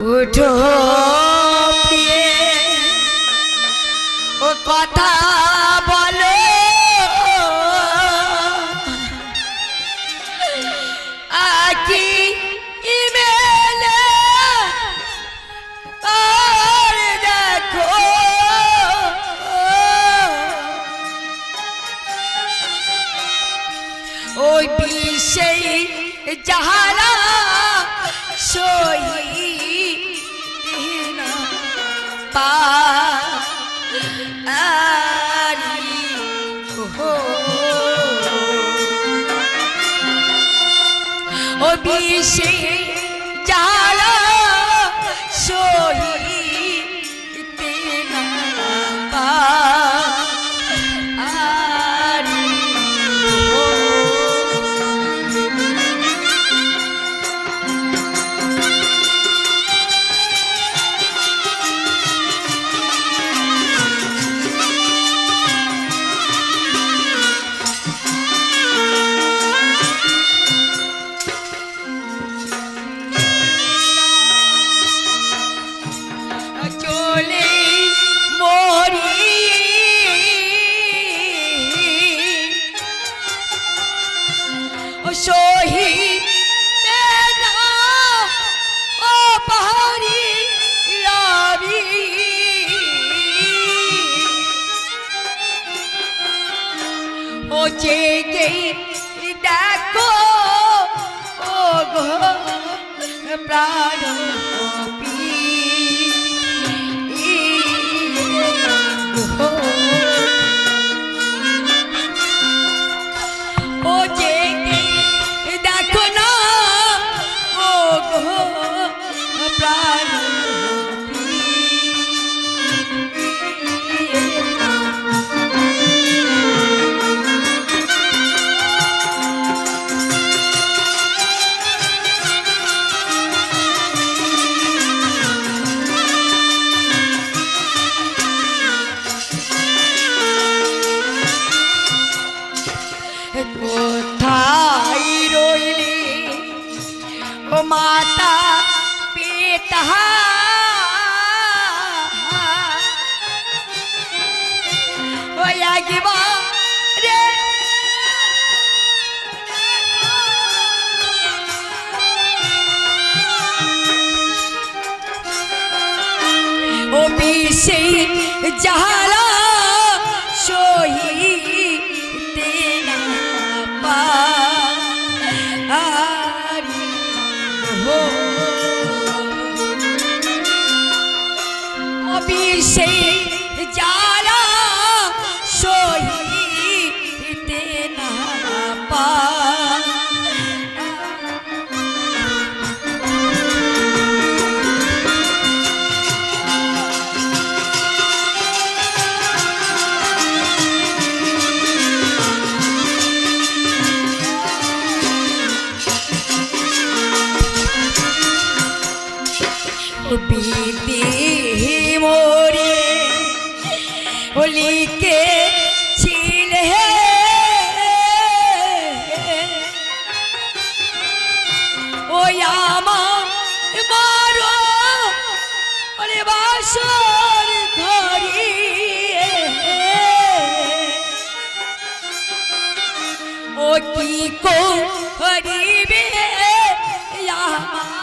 উঠো ও কথা বলো। আকি ইমেলে যাহারা দিনা পারি। ও বিষে প্রাণ কোথায় রইলি? ও মাতা পিতা। ও একবারে ও বিষে যাহারা বিষে যারা সহিতে না পারি বিদি মরি অলিকে ছিল হে। ও আমা বারো অরে বাসর ধরি ও কি কো হরিবে আমা